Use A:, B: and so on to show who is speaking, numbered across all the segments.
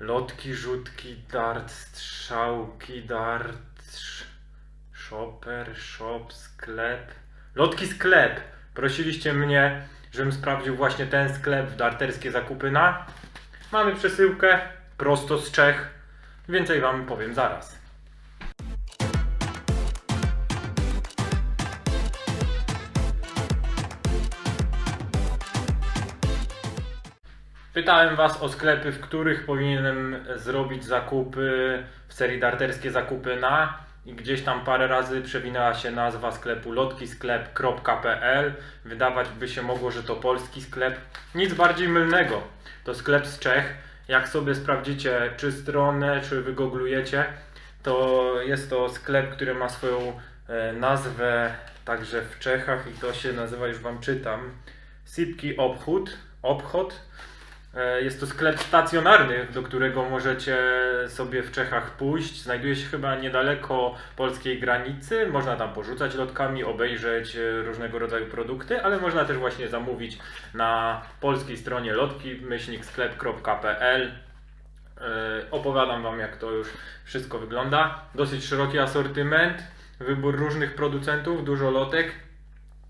A: Lotki, rzutki, dart, strzałki, dart, shopper, shop, sklep. Lotki, sklep. Prosiliście mnie, żebym sprawdził właśnie ten sklep w darterskie zakupy na. Mamy przesyłkę prosto z Czech. Więcej wam powiem zaraz. Pytałem Was o sklepy, w których powinienem zrobić zakupy w serii darterskie zakupy na i gdzieś tam parę razy przewinęła się nazwa sklepu lotkisklep.pl. Wydawać by się mogło, że to polski sklep. Nic bardziej mylnego. To sklep z Czech. Jak sobie sprawdzicie czy stronę, czy wygooglujecie, to jest to sklep, który ma swoją e, nazwę także w Czechach i to się nazywa, już Wam czytam, Sipki Obchód. Obchod. E, Jest to sklep stacjonarny, do którego możecie sobie w Czechach pójść. Znajduje się chyba niedaleko polskiej granicy. Można tam porzucać lotkami, obejrzeć e, różnego rodzaju produkty, ale można też właśnie zamówić na polskiej stronie lotki-sklep.pl. E, Opowiadam Wam, jak to już wszystko wygląda. Dosyć szeroki asortyment, wybór różnych producentów, dużo lotek.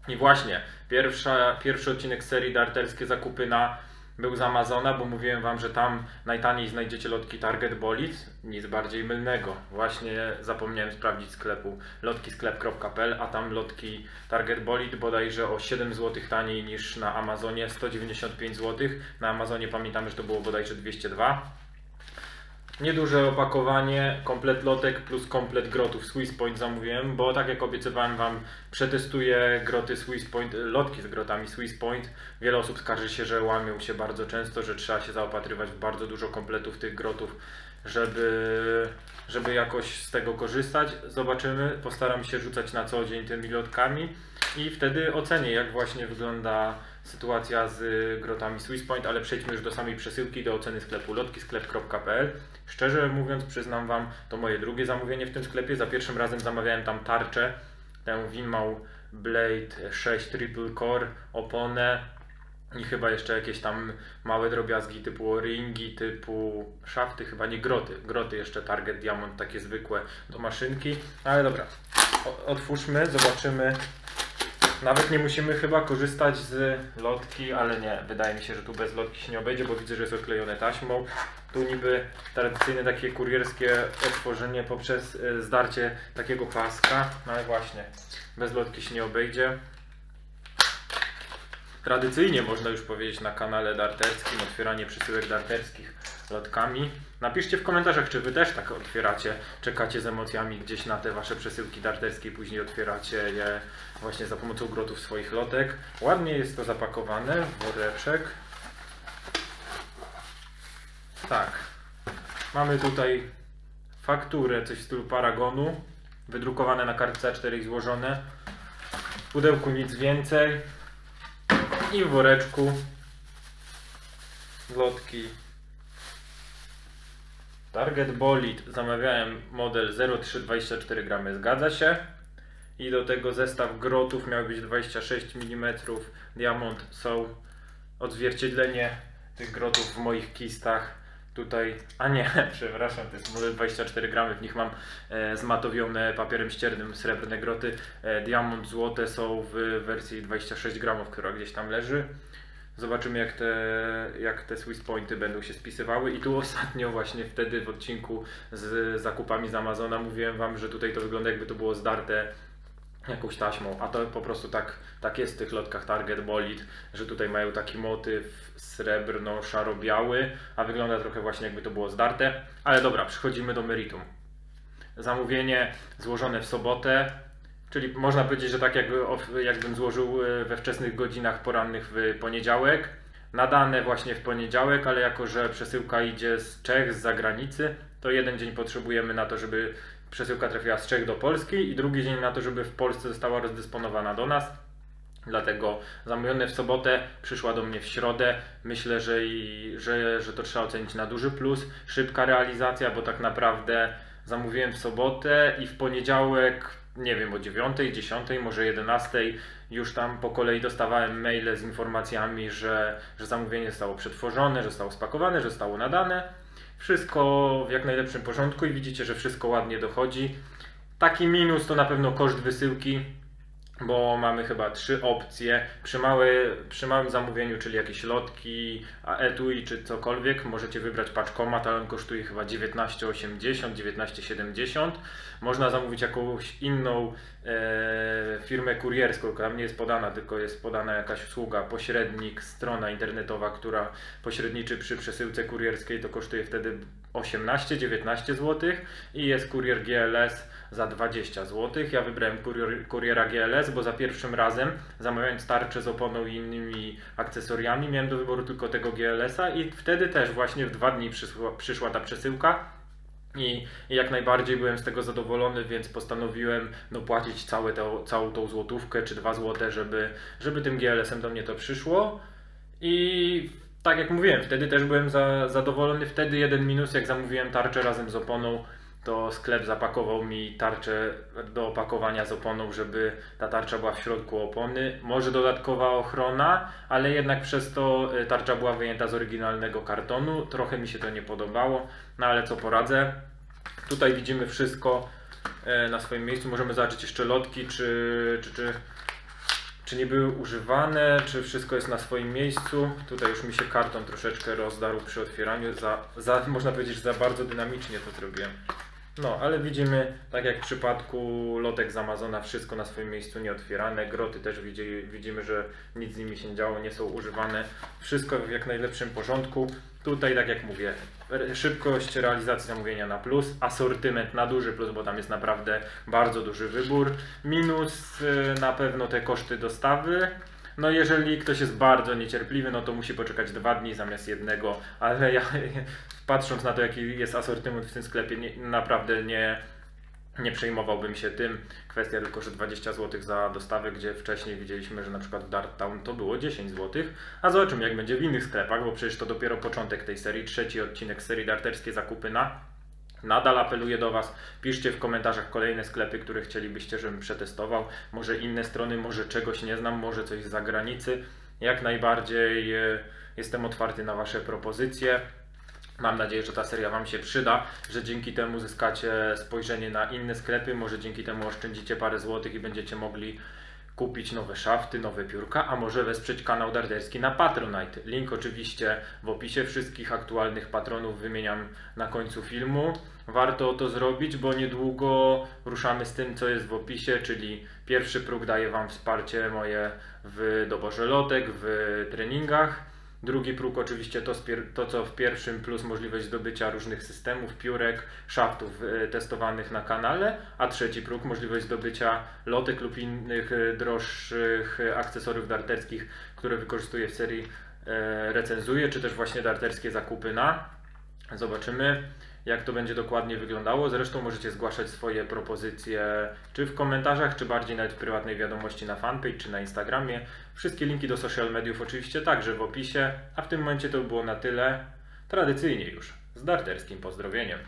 A: I właśnie, pierwsza, pierwszy odcinek serii Darterskie Zakupy na był z Amazona, bo mówiłem Wam, że tam najtaniej znajdziecie lotki Target Bolid. Nic bardziej mylnego. Właśnie zapomniałem sprawdzić sklepu lotkisklep.pl, a tam lotki Target Bolid bodajże o 7 zł taniej niż na Amazonie, 195 zł. Na Amazonie pamiętamy, że to było bodajże 202. Nieduże opakowanie, komplet lotek plus komplet grotów Swiss Point zamówiłem, bo tak jak obiecywałem Wam, przetestuję groty Swiss Point, lotki z grotami Swiss Point. Wiele osób skarży się, że łamią się bardzo często, że trzeba się zaopatrywać w bardzo dużo kompletów tych grotów, żeby, żeby jakoś z tego korzystać. Zobaczymy, postaram się rzucać na co dzień tymi lotkami i wtedy ocenię, jak właśnie wygląda sytuacja z grotami Swiss Point, ale przejdźmy już do samej przesyłki, do oceny sklepu lotkisklep.pl. Szczerze mówiąc, przyznam Wam, to moje drugie zamówienie w tym sklepie. Za pierwszym razem zamawiałem tam tarczę, tę Winmau Blade 6 Triple Core, oponę i chyba jeszcze jakieś tam małe drobiazgi typu ringi, typu szafty, chyba nie groty. Groty jeszcze Target Diamond, takie zwykłe do maszynki. Ale dobra, otwórzmy, zobaczymy. Nawet nie musimy chyba korzystać z lotki, ale nie, wydaje mi się, że tu bez lotki się nie obejdzie, bo widzę, że jest oklejone taśmą. Tu niby tradycyjne takie kurierskie otworzenie poprzez y, zdarcie takiego paska, no ale właśnie, bez lotki się nie obejdzie. Tradycyjnie można już powiedzieć na kanale darterskim otwieranie przesyłek darterskich lotkami. Napiszcie w komentarzach, czy wy też tak otwieracie, czekacie z emocjami gdzieś na te wasze przesyłki darterskie później otwieracie je właśnie za pomocą grotów swoich lotek. Ładnie jest to zapakowane w woreczek. Tak. Mamy tutaj fakturę, coś w stylu paragonu, wydrukowane na kartce A4 i złożone. W pudełku nic więcej. I w woreczku lotki Target Bolid zamawiałem model 0324 gramy, zgadza się. I do tego zestaw grotów miał być 26 mm diamond są odzwierciedlenie tych grotów w moich kistach. Tutaj, a nie, przepraszam, to jest model 24 gramy, w nich mam e, zmatowione papierem ściernym srebrne groty. E, złote są w wersji 26 gramów, która gdzieś tam leży. Zobaczymy jak te, jak te Swiss Pointy będą się spisywały i tu ostatnio właśnie wtedy w odcinku z zakupami z Amazona mówiłem Wam, że tutaj to wygląda jakby to było zdarte jakąś taśmą, a to po prostu tak, tak jest w tych lotkach Target Bolid, że tutaj mają taki motyw srebrno-szaro-biały, a wygląda trochę właśnie jakby to było zdarte. Ale dobra, przechodzimy do meritum. Zamówienie złożone w sobotę, czyli można powiedzieć, że tak jakbym złożył e, we wczesnych godzinach porannych w poniedziałek. Nadane właśnie w poniedziałek, ale jako że przesyłka idzie z Czech, z zagranicy, to jeden dzień potrzebujemy na to, żeby przesyłka trafiła z Czech do Polski i drugi dzień na to, żeby w Polsce została rozdysponowana do nas. Dlatego zamówione w sobotę, przyszła do mnie w środę. Myślę, że, i, że, że to trzeba ocenić na duży plus. Szybka realizacja, bo tak naprawdę zamówiłem w sobotę i w poniedziałek, nie wiem, o 9, 10, może 11 już tam po kolei dostawałem maile z informacjami, że, że zamówienie zostało przetworzone, że zostało spakowane, że zostało nadane. Wszystko w jak najlepszym porządku i widzicie, że wszystko ładnie dochodzi. Taki minus to na pewno koszt wysyłki, bo mamy chyba trzy opcje. Przy, małe, przy małym zamówieniu, czyli jakieś lotki, etui czy cokolwiek, możecie wybrać paczkomat, ale on kosztuje chyba 19,80, 19,70. Można zamówić jakąś inną e, firmę kurierską, która nie jest podana, tylko jest podana jakaś usługa, pośrednik, strona internetowa, która pośredniczy przy przesyłce kurierskiej, to kosztuje wtedy 18-19 zł i jest kurier GLS za 20 zł. Ja wybrałem kurier, kuriera GLS, bo za pierwszym razem zamawiając tarczę z oponą i innymi akcesoriami miałem do wyboru tylko tego GLS-a i wtedy też właśnie w dwa dni przyszła, przyszła ta przesyłka. I, jak najbardziej byłem z tego zadowolony, więc postanowiłem dopłacić całe to, całą tą złotówkę czy dwa złote, żeby, żeby tym GLS-em do mnie to przyszło. I tak jak mówiłem, wtedy też byłem za, zadowolony. Wtedy jeden minus, jak zamówiłem tarczę razem z oponą, to sklep zapakował mi tarczę do opakowania z oponą, żeby ta tarcza była w środku opony. Może dodatkowa ochrona, ale jednak przez to y, tarcza była wyjęta z oryginalnego kartonu. Trochę mi się to nie podobało, no ale co poradzę. Tutaj widzimy wszystko e, na swoim miejscu. Możemy zobaczyć jeszcze lotki, czy, czy, czy, czy nie były używane, czy wszystko jest na swoim miejscu. Tutaj już mi się karton troszeczkę rozdarł przy otwieraniu. Za, za, można powiedzieć, że za bardzo dynamicznie to zrobiłem. No, ale widzimy, tak jak w przypadku lotek z Amazona, wszystko na swoim miejscu nieotwierane. Groty też widzi, widzimy, że nic z nimi się nie działo, nie są używane. Wszystko w jak najlepszym porządku. Tutaj, tak jak mówię, szybkość realizacji zamówienia na plus, asortyment na duży plus, bo tam jest naprawdę bardzo duży wybór. Minus y, na pewno te koszty dostawy. No jeżeli ktoś jest bardzo niecierpliwy, no to musi poczekać dwa dni zamiast jednego, ale ja patrząc na to jaki jest asortyment w tym sklepie, nie, naprawdę nie, nie przejmowałbym się tym. Kwestia tylko, że 20 zł za dostawę, gdzie wcześniej widzieliśmy, że na przykład w Dartown to było 10 zł. A zobaczymy jak będzie w innych sklepach, bo przecież to dopiero początek tej serii, trzeci odcinek serii Darterskie Zakupy na. Nadal apeluję do Was, piszcie w komentarzach kolejne sklepy, które chcielibyście, żebym przetestował. Może inne strony, może czegoś nie znam, może coś z zagranicy. Jak najbardziej e, jestem otwarty na Wasze propozycje. Mam nadzieję, że ta seria Wam się przyda, że dzięki temu zyskacie spojrzenie na inne sklepy, może dzięki temu oszczędzicie parę złotych i będziecie mogli kupić nowe szafty, nowe piórka, a może wesprzeć kanał Darderski na Patronite. Link oczywiście w opisie wszystkich aktualnych patronów wymieniam na końcu filmu. Warto to zrobić, bo niedługo ruszamy z tym, co jest w opisie, czyli pierwszy próg daje Wam wsparcie moje w doborze lotek, w treningach. Drugi próg oczywiście to, to, co w pierwszym, plus możliwość zdobycia różnych systemów, piórek, szaftów e, testowanych na kanale, a trzeci próg możliwość zdobycia lotek lub innych e, droższych akcesoriów darterskich, które wykorzystuję w serii e, recenzuję, czy też właśnie darterskie zakupy na. Zobaczymy, jak to będzie dokładnie wyglądało. Zresztą możecie zgłaszać swoje propozycje, czy w komentarzach, czy bardziej nawet w prywatnej wiadomości na fanpage, czy na Instagramie. Wszystkie linki do social mediów oczywiście także w opisie, a w tym momencie to było na tyle. Tradycyjnie już, z darterskim pozdrowieniem.